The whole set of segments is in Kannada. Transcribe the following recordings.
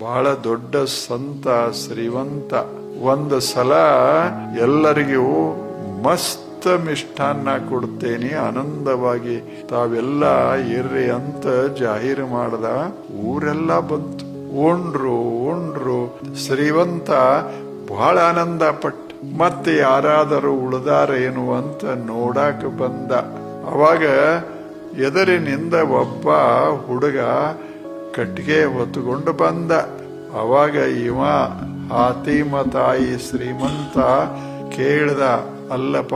ಬಹಳ ದೊಡ್ಡ ಸಂತ, ಶ್ರೀವಂತ. ಒಂದು ಸಲ ಎಲ್ಲರಿಗೂ ಮಸ್ತ್ ಮಿಷ್ಟಾನ್ನ ಕೊಡ್ತೇನೆ, ಆನಂದವಾಗಿ. ತಾವೆಲ್ಲ ಇರ್ರಿ ಅಂತ ಜಾಹೀರು ಮಾಡ್ದ ಊರೆಲ್ಲ ಬಂತು. ಉಂಡ್ರು ಉಂಡ್ರು ಶ್ರೀವಂತ ಬಹಳ ಆನಂದ ಪಟ್ಟ. ಮತ್ತೆ ಯಾರಾದರೂ ಉಳಿದಾರೇನು ಅಂತ ನೋಡಾಕ ಬಂದ. ಅವಾಗ ಎದರಿನಿಂದ ಒಬ್ಬ ಹುಡುಗ ಕಟ್ಟಿಗೆ ಹೊತ್ತುಕೊಂಡು ಬಂದ. ಅವಾಗ ಇವ ಹಾತಿಮ ತಾಯಿ ಶ್ರೀಮಂತ ಕೇಳ್ದ, ಅಲ್ಲಪ್ಪ,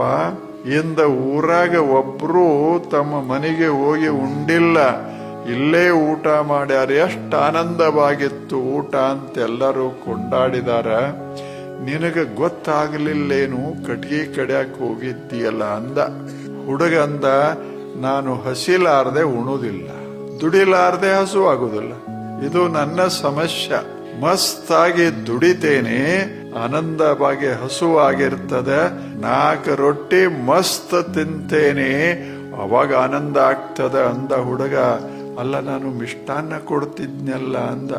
ಇಂದ ಊರಾಗ ಒಬ್ರು ತಮ್ಮ ಮನೆಗೆ ಹೋಗಿ ಉಂಡಿಲ್ಲ. ಇಲ್ಲೇ ಊಟ ಮಾಡ್ಯಾರ, ಎಷ್ಟು ಆನಂದವಾಗಿತ್ತು ಊಟ ಅಂತೆಲ್ಲರೂ ಕೊಂಡಾಡಿದಾರ. ನಿನಗ ಗೊತ್ತಾಗಲಿಲ್ಲೇನು ಕಟ್ಗೆ ಕಡ್ಯಾಕ್ ಹೋಗಿದ್ದೀಯಲ್ಲ ಅಂದ. ಹುಡುಗ ಅಂದ ನಾನು ಹಸಿಲಾರದೆ ಉಣುದಿಲ್ಲ. ದುಡಿಲಾರ್ದೆ ಹಸು ಆಗುದಿಲ್ಲ ಇದು ನನ್ನ ಸಮಸ್ಯೆ. ಮಸ್ತಾಗಿ ದುಡಿತೇನೆ. ಆನಂದವಾಗಿ ಹಸುವಾಗಿರ್ತದೆ. ನಾಲ್ಕು ರೊಟ್ಟಿ ಮಸ್ತ್ ತಿಂತೇನೆ. ಅವಾಗ ಆನಂದ ಆಗ್ತದೆ ಅಂದ ಹುಡುಗ. ಅಲ್ಲ, ನಾನು ಮಿಷ್ಟಾನ್ನ ಕೊಡ್ತಿದ್ನಲ್ಲ ಅಂದ.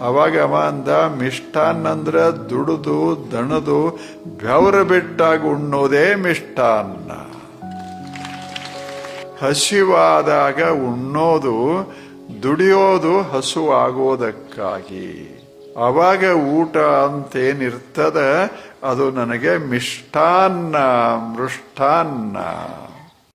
ಅವಾಗ ಅವ ಅಂದ, ಮಿಷ್ಟಾನ್ನ ಅಂದ್ರೆ ದುಡಿದು, ದಣದು, ಬೆವರ ಬಿಟ್ಟಾಗ ಉಣ್ಣೋದೇ ಮಿಷ್ಟಾನ್ನ. ಹಸಿವಾದಾಗ ಉಣ್ಣೋದು ದುಡಿಯೋದು ಹಸು ಆಗೋದಕ್ಕಾಗಿ ಅವಾಗ ಊಟ ಅಂತೇನಿರ್ತದ ಅದು ನನಗೆ ಮಿಷ್ಟಾನ್ನ ಮೃಷ್ಟಾನ್ನ.